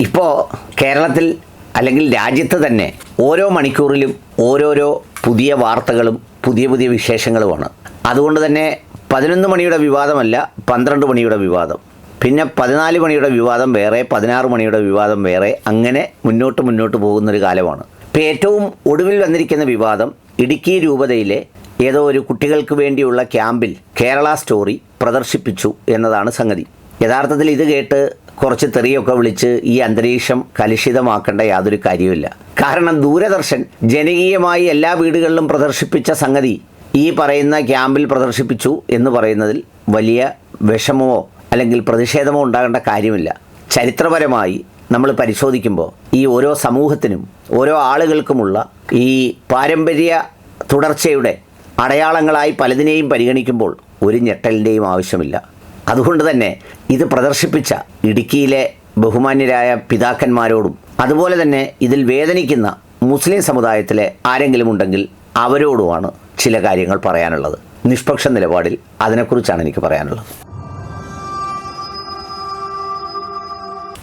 ഇപ്പോൾ കേരളത്തിൽ അല്ലെങ്കിൽ രാജ്യത്ത് തന്നെ ഓരോ മണിക്കൂറിലും ഓരോരോ പുതിയ വാർത്തകളും പുതിയ പുതിയ വിശേഷങ്ങളുമാണ്. അതുകൊണ്ട് തന്നെ പതിനൊന്ന് മണിയുടെ വിവാദമല്ല പന്ത്രണ്ട് മണിയുടെ വിവാദം. പിന്നെ പതിനാല് മണിയുടെ വിവാദം വേറെ പതിനാറ് മണിയുടെ വിവാദം വേറെ അങ്ങനെ മുന്നോട്ട് മുന്നോട്ട് പോകുന്നൊരു കാലമാണ്. ഇപ്പോൾ ഏറ്റവും ഒടുവിൽ വന്നിരിക്കുന്ന വിവാദം ഇടുക്കി രൂപതയിലെ ഏതോ ഒരു കുട്ടികൾക്ക് വേണ്ടിയുള്ള ക്യാമ്പിൽ കേരള സ്റ്റോറി പ്രദർശിപ്പിച്ചു എന്നതാണ് സംഗതി. യഥാർത്ഥത്തിൽ ഇത് കേട്ട് കുറച്ച് തെറിയൊക്കെ വിളിച്ച് ഈ അന്തരീക്ഷം കലുഷിതമാക്കേണ്ട യാതൊരു കാര്യവുമില്ല. കാരണം ദൂരദർശൻ ജനകീയമായി എല്ലാ വീടുകളിലും പ്രദർശിപ്പിച്ച സംഗതി ഈ പറയുന്ന ക്യാമ്പിൽ പ്രദർശിപ്പിച്ചു എന്ന് പറയുന്നതിൽ വലിയ വിഷമമോ അല്ലെങ്കിൽ പ്രതിഷേധമോ ഉണ്ടാകേണ്ട കാര്യമില്ല. ചരിത്രപരമായി നമ്മൾ പരിശോധിക്കുമ്പോൾ ഈ ഓരോ സമൂഹത്തിനും ഓരോ ആളുകൾക്കുമുള്ള ഈ പാരമ്പര്യ തുടർച്ചയുടെ അടയാളങ്ങളായി പലതിനെയും പരിഗണിക്കുമ്പോൾ ഒരു ഞെട്ടലിന്റെയും ആവശ്യമില്ല. അതുകൊണ്ട് തന്നെ ഇത് പ്രദർശിപ്പിച്ച ഇടുക്കിയിലെ ബഹുമാന്യരായ പിതാക്കന്മാരോടും അതുപോലെ തന്നെ ഇതിൽ വേദനിക്കുന്ന മുസ്ലിം സമുദായത്തിലെ ആരെങ്കിലും ഉണ്ടെങ്കിൽ അവരോടുമാണ് ചില കാര്യങ്ങൾ പറയാനുള്ളത്. നിഷ്പക്ഷ നിലപാടിൽ അതിനെക്കുറിച്ചാണ് എനിക്ക് പറയാനുള്ളത്.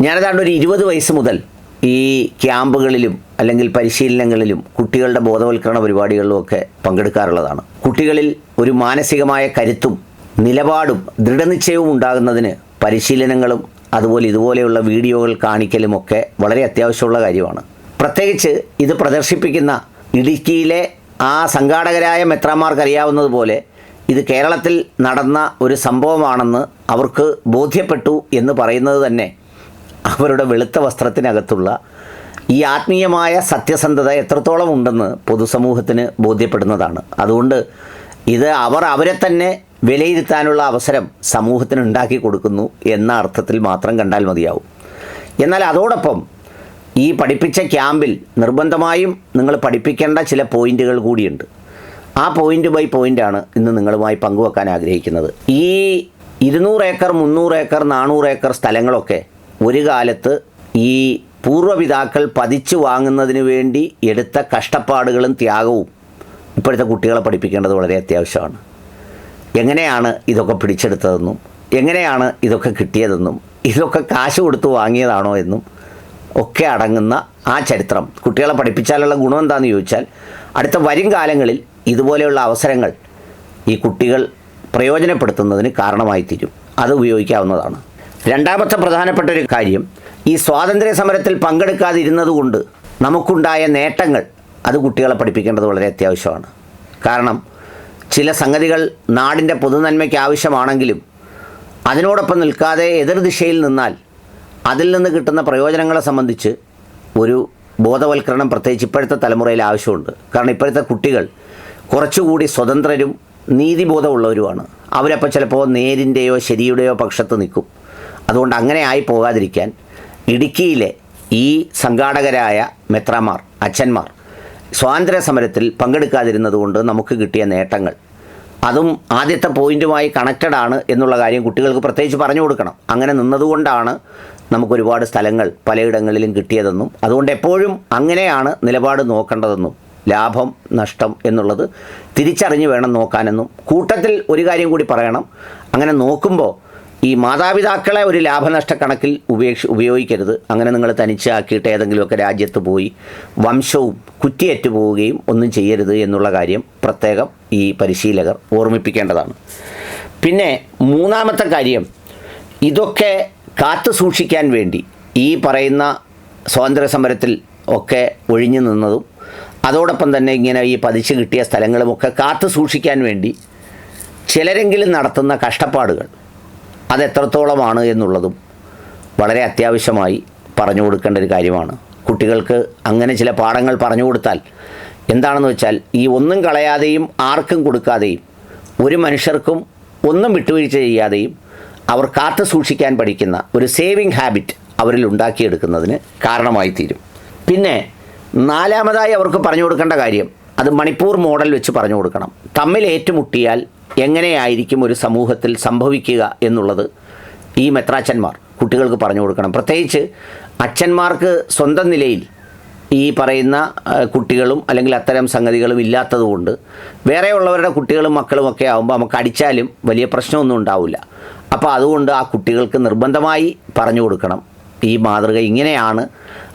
ഞാനതാണ്ട് ഒരു ഇരുപത് വയസ്സ് മുതൽ ഈ ക്യാമ്പുകളിലും അല്ലെങ്കിൽ പരിശീലനങ്ങളിലും കുട്ടികളുടെ ബോധവൽക്കരണ പരിപാടികളിലും ഒക്കെ പങ്കെടുക്കാറുള്ളതാണ്. കുട്ടികളിൽ ഒരു മാനസികമായ കരുത്തും നിലപാടും ദൃഢനിശ്ചയവും ഉണ്ടാകുന്നതിന് പരിശീലനങ്ങളും അതുപോലെ ഇതുപോലെയുള്ള വീഡിയോകൾ കാണിക്കലുമൊക്കെ വളരെ അത്യാവശ്യമുള്ള കാര്യമാണ്. പ്രത്യേകിച്ച് ഇത് പ്രദർശിപ്പിക്കുന്ന ഇടുക്കിയിലെ ആ സംഘാടകരായ മെത്രാമാർക്ക് അറിയാവുന്നതുപോലെ ഇത് കേരളത്തിൽ നടന്ന ഒരു സംഭവമാണെന്ന് അവർക്ക് ബോധ്യപ്പെട്ടു എന്ന് പറയുന്നത് തന്നെ അവരുടെ വെളുത്ത വസ്ത്രത്തിനകത്തുള്ള ഈ ആത്മീയമായ സത്യസന്ധത എത്രത്തോളം ഉണ്ടെന്ന് പൊതുസമൂഹത്തിന് ബോധ്യപ്പെടുന്നതാണ്. അതുകൊണ്ട് ഇത് അവർ അവരെ തന്നെ വിലയിരുത്താനുള്ള അവസരം സമൂഹത്തിന് ഉണ്ടാക്കി കൊടുക്കുന്നു എന്ന അർത്ഥത്തിൽ മാത്രം കണ്ടാൽ മതിയാവും. എന്നാൽ അതോടൊപ്പം ഈ പഠിപ്പിച്ച ക്യാമ്പിൽ നിർബന്ധമായും നിങ്ങൾ പഠിപ്പിക്കേണ്ട ചില പോയിന്റുകൾ കൂടിയുണ്ട്. ആ പോയിന്റ് ബൈ പോയിന്റാണ് ഇന്ന് നിങ്ങളുമായി പങ്കുവെക്കാൻ ആഗ്രഹിക്കുന്നത്. ഈ ഇരുന്നൂറ് ഏക്കർ മുന്നൂറ് ഏക്കർ നാനൂറ് ഏക്കർ സ്ഥലങ്ങളൊക്കെ ഒരു കാലത്ത് ഈ പൂർവപിതാക്കൾ പതിച്ചു വാങ്ങുന്നതിന് വേണ്ടി എടുത്ത കഷ്ടപ്പാടുകളും ത്യാഗവും ഇപ്പോഴത്തെ കുട്ടികളെ പഠിപ്പിക്കേണ്ടത് വളരെ അത്യാവശ്യമാണ്. എങ്ങനെയാണ് ഇതൊക്കെ പിടിച്ചെടുത്തതെന്നും എങ്ങനെയാണ് ഇതൊക്കെ കിട്ടിയതെന്നും ഇതൊക്കെ കാശ് കൊടുത്ത് വാങ്ങിയതാണോ എന്നും ഒക്കെ അടങ്ങുന്ന ആ ചരിത്രം. കുട്ടികളെ പഠിപ്പിച്ചാലുള്ള ഗുണം എന്താണെന്ന് ചോദിച്ചാൽ അടുത്ത വരും കാലങ്ങളിൽ ഇതുപോലെയുള്ള അവസരങ്ങൾ ഈ കുട്ടികൾ പ്രയോജനപ്പെടുത്തുന്നതിന് കാരണമായി തീരും. അത് ഉപയോഗിക്കാവുന്നതാണ്. രണ്ടാമത്തെ പ്രധാനപ്പെട്ട ഒരു കാര്യം ഈ സ്വാതന്ത്ര്യ സമരത്തിൽ പങ്കെടുക്കാതിരുന്നതുകൊണ്ട് നമുക്കുണ്ടായ നേട്ടങ്ങൾ അത് കുട്ടികളെ പഠിപ്പിക്കേണ്ടത് വളരെ അത്യാവശ്യമാണ്. കാരണം ചില സംഗതികൾ നാടിന്റെ പൊതുനന്മയ്ക്ക് ആവശ്യമാണെങ്കിലും അതിനോടൊപ്പം നിൽക്കാതെ എതിർദിശയിൽ നിന്നാൽ അതിൽ നിന്ന് കിട്ടുന്ന പ്രയോജനങ്ങളെ സംബന്ധിച്ച് ഒരു ബോധവൽക്കരണം പ്രത്യേകിച്ച് ഇപ്പോഴത്തെ തലമുറയിൽ ആവശ്യമുണ്ട്. കാരണം ഇപ്പോഴത്തെ കുട്ടികൾ കുറച്ചുകൂടി സ്വതന്ത്രരും നീതിബോധമുള്ളവരുമാണ്. അവരപ്പോൾ ചിലപ്പോൾ നേരിന്റെയോ ശരിയുടെയോ പക്ഷത്ത് നിൽക്കും. അതുകൊണ്ട് അങ്ങനെ ആയി പോകാതിരിക്കാൻ ഇടുക്കിയിലെ ഈ സംഘാടകരായ മെത്രാമാർ അച്ഛന്മാർ സ്വാതന്ത്ര്യ സമരത്തിൽ പങ്കെടുക്കാതിരുന്നതുകൊണ്ട് നമുക്ക് കിട്ടിയ നേട്ടങ്ങൾ. അതും ആദ്യത്തെ പോയിന്റുമായി കണക്റ്റഡ് ആണ് എന്നുള്ള കാര്യം കുട്ടികൾക്ക് പ്രത്യേകിച്ച് പറഞ്ഞു കൊടുക്കണം. അങ്ങനെ നിന്നതുകൊണ്ടാണ് നമുക്ക് ഒരുപാട് സ്ഥലങ്ങൾ പലയിടങ്ങളിലും കിട്ടിയതെന്നും അതുകൊണ്ട് എപ്പോഴും അങ്ങനെയാണ് നിലപാട് നോക്കേണ്ടതെന്നും ലാഭം നഷ്ടം എന്നുള്ളത് തിരിച്ചറിഞ്ഞ് വേണം നോക്കാനെന്നും. കൂട്ടത്തിൽ ഒരു കാര്യം കൂടി പറയണം. അങ്ങനെ നോക്കുമ്പോൾ ഈ മാതാപിതാക്കളെ ഒരു ലാഭനഷ്ട കണക്കിൽ ഉപേക്ഷ ഉപയോഗിക്കരുത്. അങ്ങനെ നിങ്ങൾ തനിച്ചാക്കിയിട്ട് ഏതെങ്കിലുമൊക്കെ രാജ്യത്ത് പോയി വംശവും കുറ്റിയേറ്റു പോവുകയും ഒന്നും ചെയ്യരുത് എന്നുള്ള കാര്യം പ്രത്യേകം ഈ പരിശീലകർ ഓർമ്മിപ്പിക്കേണ്ടതാണ്. പിന്നെ മൂന്നാമത്തെ കാര്യം ഇതൊക്കെ കാത്തു സൂക്ഷിക്കാൻ വേണ്ടി ഈ പറയുന്ന സ്വാതന്ത്ര്യ സമരത്തിൽ ഒക്കെ ഒഴിഞ്ഞു നിന്നതും അതോടൊപ്പം തന്നെ ഇങ്ങനെ ഈ പതിച്ചു കിട്ടിയ സ്ഥലങ്ങളുമൊക്കെ കാത്തു സൂക്ഷിക്കാൻ വേണ്ടി ചിലരെങ്കിലും നടത്തുന്ന കഷ്ടപ്പാടുകൾ. അത് എത്രത്തോളമാണ് എന്നുള്ളതും വളരെ അത്യാവശ്യമായി പറഞ്ഞു കൊടുക്കേണ്ട ഒരു കാര്യമാണ്. കുട്ടികൾക്ക് അങ്ങനെ ചില പാഠങ്ങൾ പറഞ്ഞു കൊടുത്താൽ എന്താണെന്ന് വെച്ചാൽ ഈ ഒന്നും കളയാതെയും ആർക്കും കൊടുക്കാതെയും ഒരു മനുഷ്യർക്കും ഒന്നും വിട്ടുവീഴ്ച ചെയ്യാതെയും അവർ കാത്തു സൂക്ഷിക്കാൻ പഠിക്കുന്ന ഒരു സേവിങ് ഹാബിറ്റ് അവരിൽ ഉണ്ടാക്കിയെടുക്കുന്നതിന് കാരണമായി തീരും പിന്നെ നാലാമതായി അവർക്ക് പറഞ്ഞു കൊടുക്കേണ്ട കാര്യം അത് മണിപ്പൂർ മോഡൽ വെച്ച് പറഞ്ഞു കൊടുക്കണം. തമ്മിൽ ഏറ്റുമുട്ടിയാൽ എങ്ങനെയായിരിക്കും ഒരു സമൂഹത്തിൽ സംഭവിക്കുക എന്നുള്ളത് ഈ മെത്രാച്ചന്മാർ കുട്ടികൾക്ക് പറഞ്ഞു കൊടുക്കണം. പ്രത്യേകിച്ച് അച്ഛന്മാർക്ക് സ്വന്തം നിലയിൽ ഈ പറയുന്ന കുട്ടികളും അല്ലെങ്കിൽ അത്തരം സംഗതികളും ഇല്ലാത്തതുകൊണ്ട് വേറെയുള്ളവരുടെ കുട്ടികളും മക്കളും ഒക്കെ ആകുമ്പോൾ നമുക്ക് അടിച്ചാലും വലിയ പ്രശ്നമൊന്നും ഉണ്ടാവില്ല. അപ്പോൾ അതുകൊണ്ട് ആ കുട്ടികൾക്ക് നിർബന്ധമായി പറഞ്ഞു കൊടുക്കണം. ഈ മാതൃക ഇങ്ങനെയാണ്.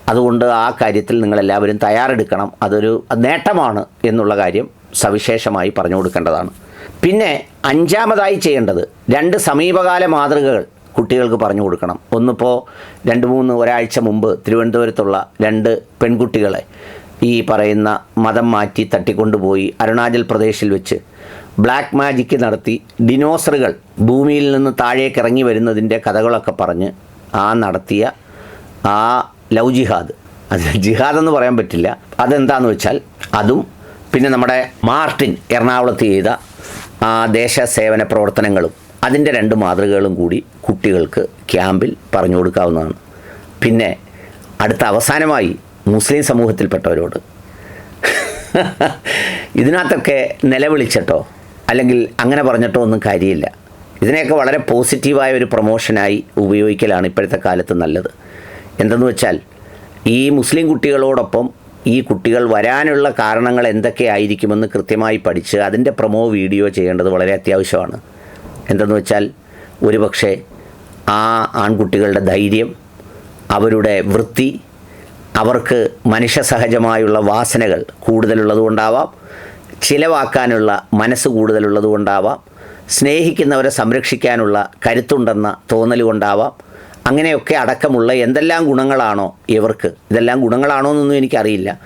അതുകൊണ്ട് ആ കാര്യത്തിൽ നിങ്ങളെല്ലാവരും തയ്യാറെടുക്കണം. അതൊരു നേട്ടമാണ് എന്നുള്ള കാര്യം സവിശേഷമായി പറഞ്ഞു കൊടുക്കേണ്ടതാണ്. പിന്നെ അഞ്ചാമതായി ചെയ്യേണ്ടത് രണ്ട് സമീപകാല മാതൃകകൾ കുട്ടികൾക്ക് പറഞ്ഞു കൊടുക്കണം. ഒന്നിപ്പോൾ രണ്ട് മൂന്ന് ഒരാഴ്ച മുമ്പ് തിരുവനന്തപുരത്തുള്ള രണ്ട് പെൺകുട്ടികളെ ഈ പറയുന്ന മതം മാറ്റി തട്ടിക്കൊണ്ടുപോയി അരുണാചൽ പ്രദേശിൽ വെച്ച് ബ്ലാക്ക് മാജിക്ക് നടത്തി ഡിനോസറുകൾ ഭൂമിയിൽ നിന്ന് താഴേക്ക് ഇറങ്ങി വരുന്നതിന്റെ കഥകളൊക്കെ പറഞ്ഞ് ആ നടത്തിയ ആ ലവ് ജിഹാദ്. അത് ജിഹാദ് എന്ന് പറയാൻ പറ്റില്ല. അതെന്താണെന്ന് വെച്ചാൽ അതും പിന്നെ നമ്മുടെ മാർട്ടിൻ എറണാകുളത്ത് ചെയ്ത ആ ദേശസേവന പ്രവർത്തനങ്ങളും അതിന്റെ രണ്ട് മാതൃകകളും കൂടി കുട്ടികൾക്ക് ക്യാമ്പിൽ പറഞ്ഞു കൊടുക്കാവുന്നതാണ്. പിന്നെ അടുത്ത അവസാനമായി മുസ്ലിം സമൂഹത്തിൽപ്പെട്ടവരോട്. ഇതിനകത്തൊക്കെ നിലവിളിച്ചിട്ടോ അല്ലെങ്കിൽ അങ്ങനെ പറഞ്ഞിട്ടോ ഒന്നും കാര്യമില്ല. ഇതിനെയൊക്കെ വളരെ പോസിറ്റീവായ ഒരു പ്രൊമോഷനായി ഉപയോഗിക്കലാണ് ഇപ്പോഴത്തെ കാലത്ത് നല്ലത്. എന്തെന്ന് വെച്ചാൽ ഈ മുസ്ലിം കുട്ടികളോടൊപ്പം ഈ കുട്ടികൾ വരാനുള്ള കാരണങ്ങൾ എന്തൊക്കെയായിരിക്കുമെന്ന് കൃത്യമായി പഠിച്ച് അതിന്റെ പ്രൊമോ വീഡിയോ ചെയ്യേണ്ടത് വളരെ അത്യാവശ്യമാണ്. എന്തെന്ന് വെച്ചാൽ ഒരുപക്ഷെ ആ ആൺകുട്ടികളുടെ ധൈര്യം അവരുടെ വൃത്തി അവർക്ക് മനുഷ്യസഹജമായുള്ള വാസനകൾ കൂടുതലുള്ളതുകൊണ്ടാവാം ചിലവാക്കാനുള്ള മനസ്സ് കൂടുതലുള്ളതുകൊണ്ടാവാം സ്നേഹിക്കുന്നവരെ സംരക്ഷിക്കാനുള്ള കരുത്തുണ്ടെന്ന തോന്നൽ കൊണ്ടാവാം അങ്ങനെയൊക്കെ അടക്കമുള്ള എന്തെല്ലാം ഗുണങ്ങളാണോ ഇവർക്ക്? ഇതെല്ലാം ഗുണങ്ങളാണോ എന്നൊന്നും എനിക്കറിയില്ല.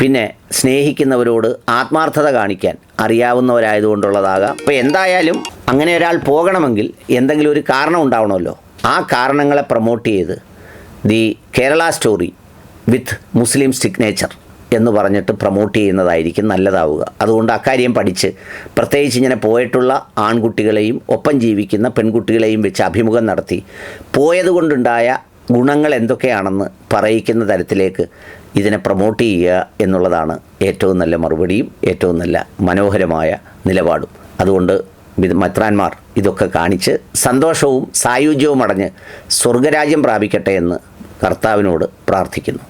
പിന്നെ സ്നേഹിക്കുന്നവരോട് ആത്മാർത്ഥത കാണിക്കാൻ അറിയാവുന്നവരായതുകൊണ്ടുള്ളതാകാം. അപ്പോൾ എന്തായാലും അങ്ങനെ ഒരാൾ പോകണമെങ്കിൽ എന്തെങ്കിലും ഒരു കാരണം ഉണ്ടാവണമല്ലോ. ആ കാരണങ്ങളെ പ്രൊമോട്ട് ചെയ്ത് the Kerala story with Muslim signature എന്ന് പറഞ്ഞിട്ട് പ്രൊമോട്ട് ചെയ്യുന്നതായിരിക്കും നല്ലതാവുക. അതുകൊണ്ട് അക്കാര്യം പഠിച്ച് പ്രത്യേകിച്ച് ഇങ്ങനെ പോയിട്ടുള്ള ആൺകുട്ടികളെയും ഒപ്പം ജീവിക്കുന്ന പെൺകുട്ടികളെയും വെച്ച് അഭിമുഖം നടത്തി. പോയതുകൊണ്ടുണ്ടായ ഗുണങ്ങൾ എന്തൊക്കെയാണെന്ന് പറയിക്കുന്ന തരത്തിലേക്ക് ഇതിനെ പ്രൊമോട്ട് ചെയ്യുക എന്നുള്ളതാണ് ഏറ്റവും നല്ല മറുപടിയും ഏറ്റവും നല്ല മനോഹരമായ നിലപാടും. അതുകൊണ്ട് മെത്രാന്മാർ ഇതൊക്കെ കാണിച്ച് സന്തോഷവും സായുജ്യവും അടഞ്ഞ് സ്വർഗരാജ്യം പ്രാപിക്കട്ടെ എന്ന് കർത്താവിനോട് പ്രാർത്ഥിക്കുന്നു.